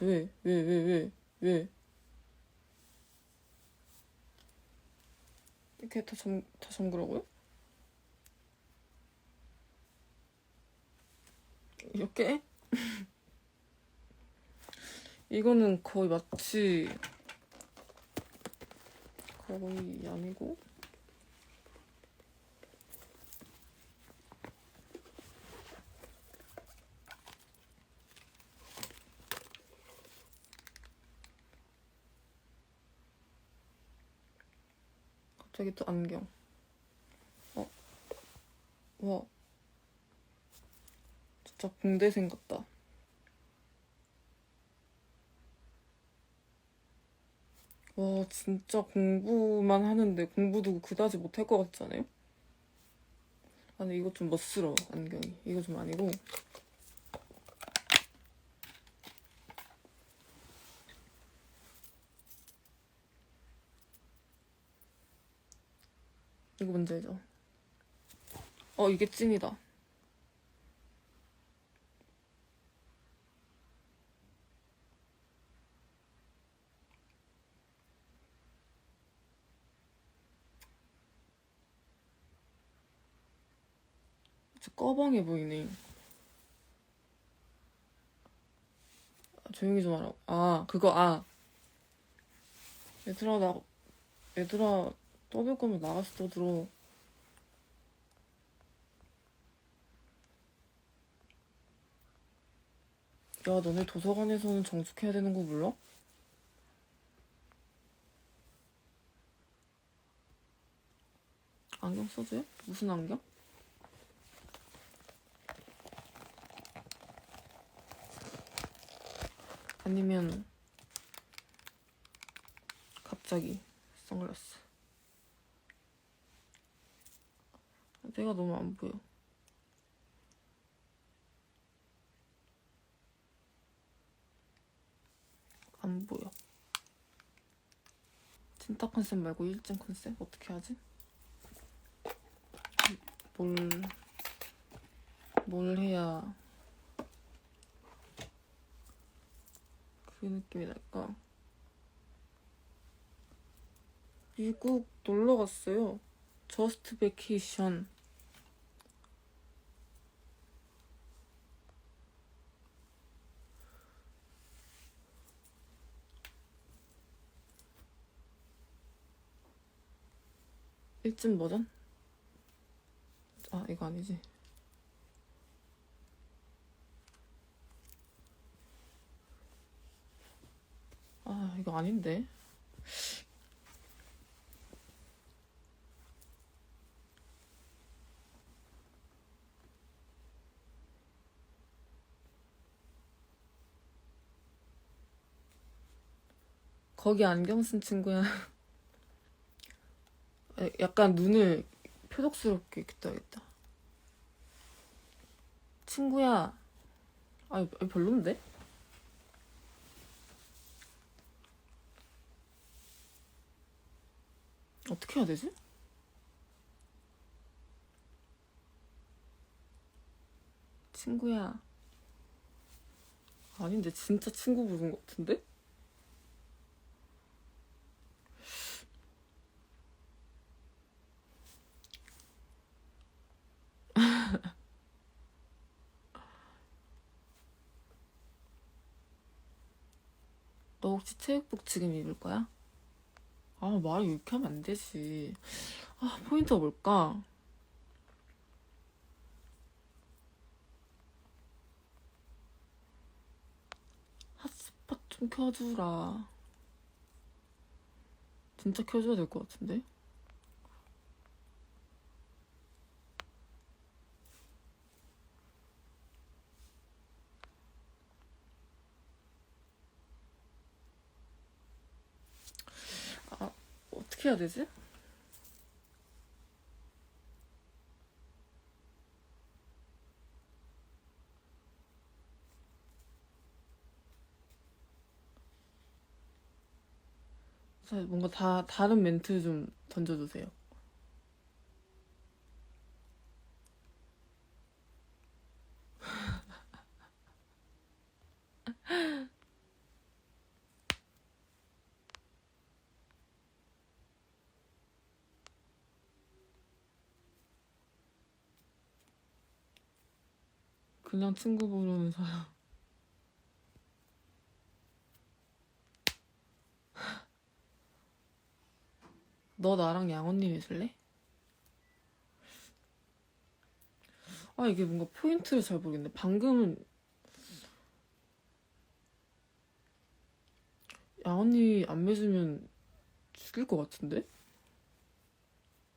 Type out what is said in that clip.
왜? 왜, 왜, 왜, 왜? 이렇게 다 잠, 다 잠그라고요? 이렇게? 이거는 거의 마치 거의 아니고 갑자기 또 안경. 어? 와. 진짜 공대생 같다. 와 진짜 공부만 하는데 공부도 그다지 못할 것 같지 않아요? 아니 이거 좀 멋스러워 안경이. 이거 좀 아니고 이거 뭔지 알죠? 어 이게 찐이다. 꺼벙해 보이네. 아, 조용히 좀 하라고. 아 그거 아. 얘들아 나 얘들아 떠들 거면 떠들어 야 너네 도서관에서는 정숙해야 되는 거 몰라? 안경 써줘요? 무슨 안경? 아니면 갑자기 선글라스 내가 너무 안 보여 안 보여 찐따 컨셉 말고 일진 컨셉 어떻게 하지? 뭘, 뭘 해야 그 느낌이 날까? 미국 놀러 갔어요. 저스트 베케이션. 일진 버전? 아, 이거 아니지. 아, 이거 아닌데. 거기 안경 쓴 친구야. 에, 약간 눈을 표독스럽게 이렇게 떠야겠다. 친구야. 아, 별론데? 어떻게 해야 되지? 친구야. 아닌데, 진짜 친구 부른 것 같은데? 너 혹시 체육복 지금 입을 거야? 아, 말을 이렇게 하면 안 되지. 아, 포인트가 뭘까? 핫스팟 좀 켜주라. 진짜 켜줘야 될 것 같은데? 아, 어떻게 해야 되지? 자, 뭔가 다 다른 멘트 좀 던져주세요. 그냥 친구 사람. 너 나랑 양언니 해줄래? 아 이게 뭔가 포인트를 잘 모르겠네. 방금은 양언니 안 맺으면 죽일 것 같은데?